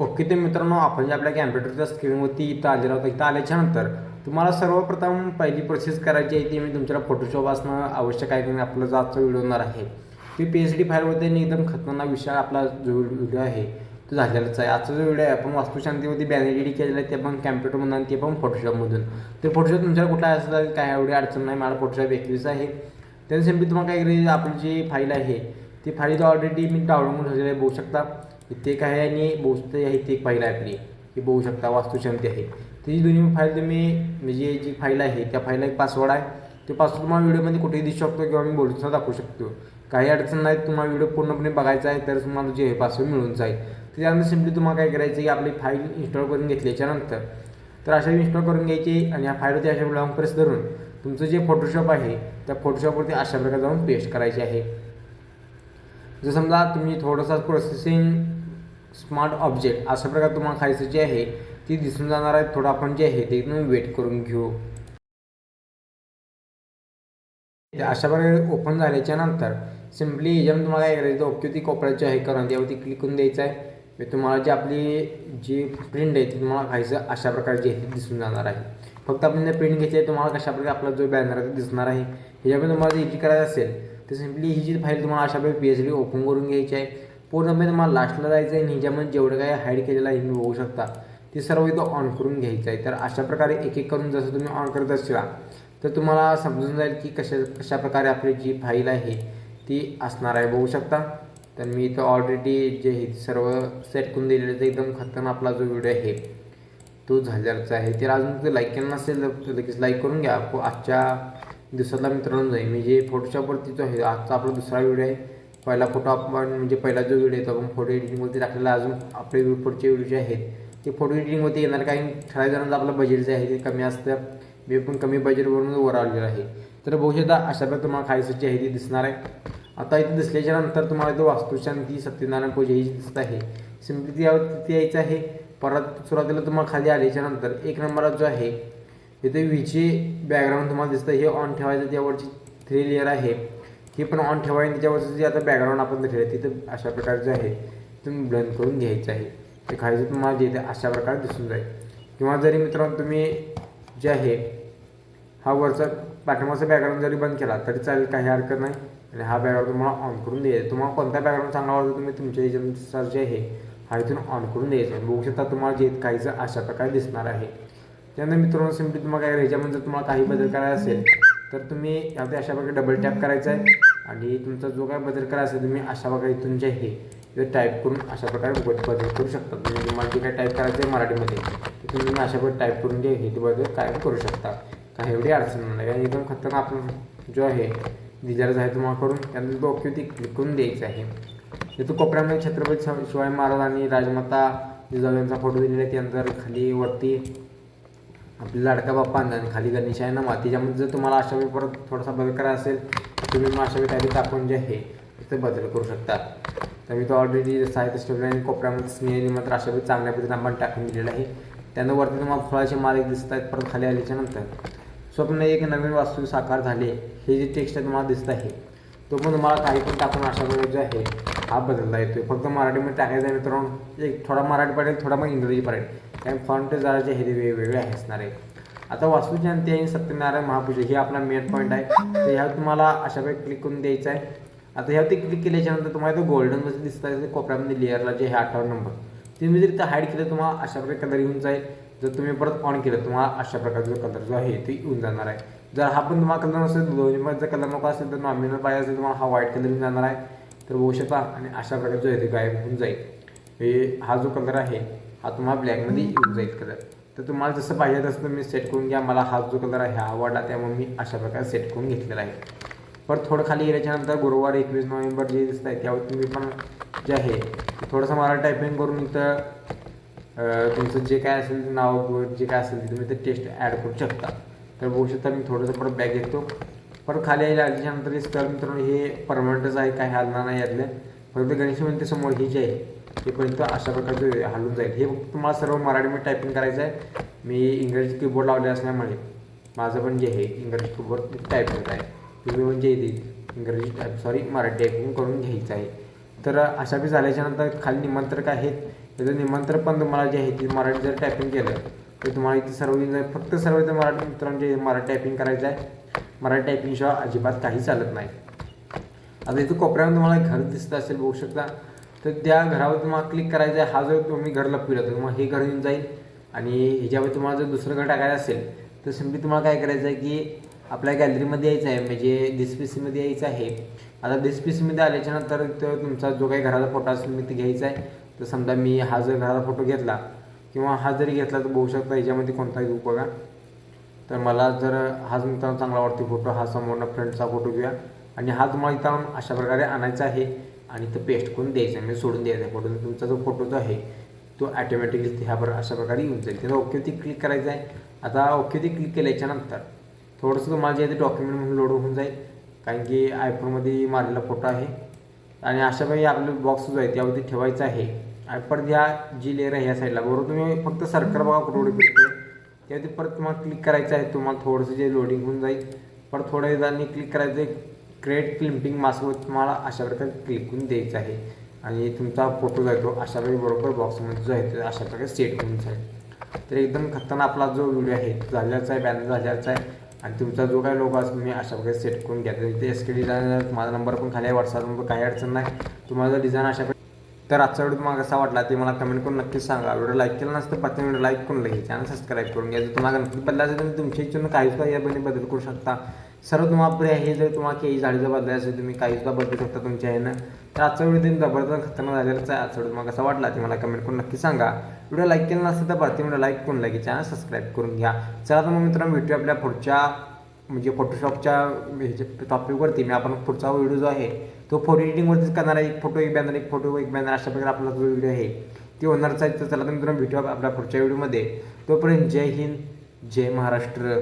Okay ते मित्रांनो आपण जे आपल्या कॅम्प्युटरच्या स्क्रीनवरती इथं आलेला होता इथं आल्याच्यानंतर तुम्हाला सर्वप्रथम पहिली प्रोसेस करायची आहे ती मी तुमच्याला फोटोशॉप असणं आवश्यक आहे की नाही आपला जो आजचा व्हिडिओ होणार आहे ती पी एच डी फाईलमध्ये आणि एकदम खतरनाक विषय आपला जो व्हिडिओ आहे तो झालेलाच आहे. आजचा जो व्हिडिओ आहे आपण वास्तुशांतीवरती बॅनर एडिट केलेला आहे ते पण कॅम्प्युटरमधून आणि ते पण फोटोशॉपमधून ते फोटोशॉप तुमच्याला कुठला असेल काय एवढी अडचण नाही मला फोटोशॉप एकवीस आहे. त्याने सिम्पली तुम्हाला काय करायचं आपली जी फाईल आहे ती फाईल ऑलरेडी मी डाउनलोड झालेली आहे बघू शकता. इथे काय आहे आणि बोचते आहे ते एक फाईल आहे आपली ही बघू शकता वास्तुशांती आहे. ती दोन्ही फाईल तुम्ही म्हणजे जी फाईल आहे त्या फाईलला एक पासवर्ड आहे. ते पासवर्ड तुम्हाला व्हिडिओमध्ये कुठेही दिसू शकतो किंवा मी बोलून दाखवू शकतो. काही अडचण नाही तुम्हाला व्हिडिओ पूर्णपणे बघायचा आहे तर तुम्हाला जे पासवर्ड मिळून जाईल. त्याच्यानंतर सिम्पली तुम्हाला काय करायचं की आपली फाईल इन्स्टॉल करून घेतल्याच्यानंतर तर अशा इन्स्टॉल करून घ्यायची आणि या फाईलवरती अशा लॉंग प्रेस धरून तुमचं जे फोटोशॉप आहे त्या फोटोशॉपवरती अशा प्रकारे जाऊन पेस्ट करायचे आहे. जर समजा तुम्ही थोडंसं प्रोसेसिंग स्मार्ट ऑब्जेक्ट अशा प्रकारे तुम्हाला खायचं जे आहे ती दिसून जाणार आहे. थोडं आपण जे आहे ते तुम्ही वेट करून घेऊ. अशा प्रकारे ओपन झाल्याच्यानंतर सिम्पली याच्यामध्ये तुम्हाला काय करायचं ओके ती कोपऱ्याची आहे करून त्यावरती क्लिक करून द्यायचं आहे. म्हणजे तुम्हाला जी आपली जी प्रिंट आहे ती तुम्हाला खायचं अशा प्रकारे जे आहे दिसून जाणार आहे. फक्त आपण जर प्रिंट घेतली आहे तुम्हाला कशाप्रकारे आपला जो बॅनर आहे तो दिसणार आहे. ह्याच्यामध्ये तुम्हाला जर एडिट करायचं असेल तर सिम्पली ही जी फाईल तुम्हाला अशा प्रकारे पी एच डी ओपन करून घ्यायची आहे. पूर्णपणे तुम्हाला लास्टला जायचं आहे आणि ह्याच्यामध्ये जेवढं काय हाईड केलेलं आहे तुम्ही बघू शकता. ते सर्व इथं ऑन करून घ्यायचं आहे. तर अशा प्रकारे एक एक करून जसं तुम्ही ऑन करत असला तर तुम्हाला समजून जाईल की कशा कशा प्रकारे आपली जी फाईल आहे ती असणार आहे. बघू शकता. तर मी इथं ऑलरेडी जे हे सर्व सेट करून दिलेलं ते एकदम खतन आपला जो व्हिडिओ आहे तो झाल्याचा आहे. तर अजून ते लाईक केलं नसेल तर लगेच लाईक करून घ्या. आजच्या दिवसातला मित्रांनो जाईल मी जे फोटोशॉपवरती जो आहे आजचा आपला दुसरा व्हिडिओ आहे पहिला फोटो आपण म्हणजे पहिला जो व्हिडिओ येतो आपण फोटो एडिटिंगवरती टाकलेला अजून आपले पुढचे व्हिडिओ जे आहेत ते फोटो एडिटिंगवरती येणार काही ठराविक जणांचं आपलं बजेट जे आहे ते कमी असतं. मी पण कमी बजेटवरून वर आलेलं आहे. तर बघू शकता अशा प्रकारे तुम्हाला खायचं जे आहे ते दिसणार आहे. आता इथे दिसल्याच्या नंतर तुम्हाला इथं वास्तुशांती सत्यनारायण पूजा ही दिसत आहे सिम्पली ती तिथे यायचं आहे. परत सुरुवातीला तुम्हाला खाली आल्याच्यानंतर एक नंबरात जो आहे इथे विचे बॅकग्राऊंड तुम्हाला दिसतं. हे ऑन ठेवायचं त्यावरची थ्री लेअर आहे. हे पण ऑन ठेवायचं त्याच्यावरचं जे आता बॅकग्राऊंड आपण ठेवलं तिथं अशा प्रकारचं आहे तुम्ही ब्लंड करून घ्यायचं आहे. ते खायचं तुम्हाला जे अशा प्रकारे दिसून जाईल. किंवा जरी मित्रांनो तुम्ही जे आहे हा वरचा पाठिंबाचा बॅकग्राऊंड जरी बंद केला तरी चालेल काही हरकत नाही. आणि हा बॅकग्राऊंड तुम्हाला ऑन करून द्यायचा. तुम्हाला कोणता बॅकग्राऊंड चांगला वाटतो तुम्ही तुमच्या याच्यानुसार जे आहे हा इथून ऑन करून द्यायचा आहे. बघू शकता तुम्हाला जे काहीचं अशा प्रकारे दिसणार आहे. त्यानंतर मित्रांनो सिम्पली तुम्हाला काय ह्याच्यामध्ये जर तुम्हाला काही बदल करायचा असेल तर तुम्ही अगदी अशा प्रकारे डबल टॅप करायचा आहे आणि तुमचा जो काय बदल करायचा असेल तुम्ही अशा प्रकारे इथून जे आहे ते टाईप करून अशा प्रकारे बदल करू शकता. तुम्ही तुम्हाला जे काय टाईप करायचं आहे मराठीमध्ये ते तुम्ही अशा प्रकारे टाईप करून जे हे ते बदल कायम करू शकता. काही एवढी अडचण नाही. आणि एकदम खतरनाक आपण जो आहे दिलेलाच आहे तुम्हाला करून त्यानंतर तो ओके ती क्लिक करून द्यायचं आहे. तिथं कोपऱ्यामध्ये छत्रपती शिव- शिवाजी महाराज आणि राजमाता जिजाऊ यांचा फोटो दिलेला आहे. त्यानंतर खाली वरती आपली लाडका बाप्पा आणि खाली गणेश आहे ना मातीच्यामध्ये जर तुम्हाला अशा वेळी परत थोडासा बदल करायचा असेल तर तुम्ही मग अशा वेळी काही टाकून जे आहे ते बदल करू शकता. तर मी तो ऑलरेडी साहित्य स्टेबल आणि कोपऱ्यामध्ये स्नेहली मात्र अशा वेळी चांगल्या पद्धतीने आपण टाकून दिलेलं आहे. त्यानं वरती तुम्हाला फळाचे मालिक दिसत आहेत परत खाली आल्याच्यानंतर. स्वप्न एक नवीन वास्तू साकार झाले हे जे टेक्स्ट तुम्हाला दिसत आहे तो पण तुम्हाला काही पण टाकून अशा प्रकारे जे आहे हा बदलला येतो फक्त मराठीमध्ये टाकायचा आहे मित्रांनो एक थोडा मराठी पडेल थोडा मग इंग्रजी पडेल. कारण फॉन्ट जरा जे हे वेगवेगळे आहे असणार आहे. आता वास्तुशांती आणि सत्यनारायण महापूजा हे आपला मेन पॉईंट आहे. तर ह्यावर तुम्हाला अशा वेळी क्लिक करून द्यायचं आहे. आता ह्यावरती क्लिक केल्याच्यानंतर तुम्हाला तुम्हाला गोल्डन गोल्डनमध्ये दिसत आहे कोपऱ्यामध्ये लेअरला जे आहे अठ्ठावन्न नंबर तुम्ही जर इथं हाईड केलं तुम्हाला अशा प्रकारे कलर येऊन जाईल. जर तुम्ही परत ऑन केलं तुम्हाला अशा प्रकारचा कलर जो आहे ते येऊन जाणार आहे. जर हा पण तुम्हाला कलर नसेल दोन्हीमध्ये जर कलर नको असेल तर नॉमिनल पाहिजे असेल तुम्हाला हा व्हाईट कलर जाणार आहे. तर बघू शकता आणि अशा प्रकारे जो आहे ते गायब होऊन जाईल. हे हा जो कलर आहे हा तुम्हाला ब्लॅकमध्ये येऊन जाईल कलर तर तुम्हाला जसं पाहिजे तसं तुम्ही सेट करून घ्या. मला हा जो कलर आहे हा आवडला त्यामुळे मी अशा प्रकारे सेट करून घेतलेला आहे. परत थोडं खाली गेल्याच्यानंतर गुरुवार एकवीस नोव्हेंबर जे दिसत आहे त्यावर तुम्ही पण जे आहे थोडंसं मला टायपिंग करून इथं तुमचं जे काय असेल ते नाव जे काय असेल ते तुम्ही ते टेस्ट ॲड करू शकता. तर बघू शकता मी थोडंसं परत बॅग घेतो परत खाली यायला आल्याच्यानंतर स्थळ मित्रांनो हे परमनंटच आहे काही हलणार नाही यातलं. फक्त गणेश मंदिरसमोर ही जे आहे ते पर्यंत अशा प्रकारचे हलून जाईल. हे फक्त तुम्हाला सर्व मराठीमध्ये टायपिंग करायचं आहे मी इंग्रजी कीबोर्ड लावले असल्यामुळे माझं पण जे आहे इंग्रजी कीबोर्ड टाईप आहे. तुम्ही म्हणजे येते इंग्रजी टाईप सॉरी मराठी टायपिंग करून घ्यायचं आहे. तर अशा बी झाल्याच्यानंतर खाली निमंत्रक आहेत. त्याचं निमंत्रण पण तुम्हाला जे आहे ते मराठी जर टायपिंग केलं तर तुम्हाला इथे सर्व फक्त सर्व इथं मराठी मित्रांचे मराठी टायपिंग करायचं आहे. मराठी टायपिंगशिवाय अजिबात काही चालत नाही. आता इथं कोपऱ्यामध्ये तुम्हाला एक घर दिसत असेल बघू शकता. तर त्या घरावर तुम्हाला क्लिक करायचं आहे. हा जर तुम्ही घर लपविला तर मग हे घर येऊन जाईल. आणि ह्याच्यावर तुम्हाला जर दुसरं घर टाकायचं असेल तर सिम्पली तुम्हाला काय करायचं आहे की आपल्या गॅलरीमध्ये यायचं आहे. म्हणजे डिस्पीसीमध्ये यायचं आहे. आता डिस्पीसीमध्ये आल्याच्यानंतर तो तुमचा जो काही घराचा फोटो असेल मी ते घ्यायचा आहे. तर समजा मी हा जर घराचा फोटो घेतला किंवा हा जरी घेतला तर बघू शकता याच्यामध्ये कोणता घेऊ बघा. तर मला जर हाच मित्रांनो चांगला वाटतो फोटो हा समोरनं फ्रंटचा फोटो घेऊया. आणि हा तुम्हाला इथं अशा प्रकारे आणायचा आहे आणि तो पेस्ट करून द्यायचा आहे म्हणजे सोडून द्यायचा आहे. फोटो तुमचा जो फोटो जो आहे तो ॲटोमॅटिकली ह्या बरं अशा प्रकारे येऊन जाईल. त्याचा ओकेवरती क्लिक करायचं आहे. आता ओकेवरती क्लिक केल्याच्यानंतर थोडंसं तुम्हाला जे आहे ते डॉक्युमेंट म्हणून लोड होऊन जाईल. कारण की आयफोनमध्ये मारलेला फोटो आहे. आणि अशा काही आपले बॉक्स जो आहे त्यावरती ठेवायचा आहे. परत ह्या जी लेअर आहे ह्या साईडला बरोबर तुम्ही फक्त सर्कल बघा कुठे कुठे त्यावरती परत तुम्हाला क्लिक करायचं आहे तुम्हाला थोडंसं जे लोडिंग होऊन जाईल. परत थोड्या वेळाने क्लिक करायचं आहे. क्रिएट क्लिम्पिंग मास्कवर तुम्हाला अशा प्रकारे क्लिक करून द्यायचं आहे. आणि तुमचा फोटो जो तो अशा वेळी बरोबर बॉक्समध्ये जो आहे तो अशा प्रकारे सेट होऊन जाईल तर एकदम खतरनाक आपला जो व्हिडिओ आहे तो झाल्याचा आहे बॅनर झाल्याचा आहे. आणि तुमचा जो काही लोगो असेल तुम्ही अशा प्रकारे सेट करून घ्या. तर इथे एस के डिझायनर माझा नंबर पण खाली आहे व्हॉट्सअप नंबर काही अडचण नाही. तुम्हाला जर डिझाईन अशा तर आजचा व्हिडिओ तुम्हाला कसा वाटला ते मला कमेंट करून नक्कीच सांगा. व्हिडिओ लाईक केला नसतं पाच व्हिडिओ लाईक करून लगेच चॅनल सबस्क्राईब करून घ्या. जर तुम्हाला गणपती बदलायचं तर तुमच्या इच्छेनं काही सुद्धा यामध्ये बदल करू शकता. सर्व तुम्हाला पर्याय हे जर तुम्हाला काही झाडीचं जर बदलायचं असेल तुम्ही काही सुद्धा बदलू शकता तुमच्या ह्यानं तर आजचा व्हिडिओ तुम्ही जबरदस्त खतरनाक झालेलाच आहे. आजचा व्हिडिओ तुम्हाला कसा वाटला ते मला कमेंट करून नक्की सांगा. व्हिडिओ लाईक केला नसतं तर प्रति व्हिडिओ लाईक करून लगेच चॅनल सबस्क्राईब करून घ्या. चला तर मग मित्रांनो भेटूया आपल्या पुढच्या म्हणजे फोटोशॉपच्या ह्याच्या टॉपिकवरती मी आपण पुढचा व्हिडिओ जो आहे तो फोटो एडिटिंगवरतीच करणार आहे. एक फोटो एक बॅनर एक फोटो एक बॅनर अशा प्रकारे आपला जो व्हिडिओ आहे ती होणारच आहे. तर चला तर मित्रांनो भेटूया आपल्या पुढच्या व्हिडिओमध्ये तोपर्यंत जय हिंद जय महाराष्ट्र.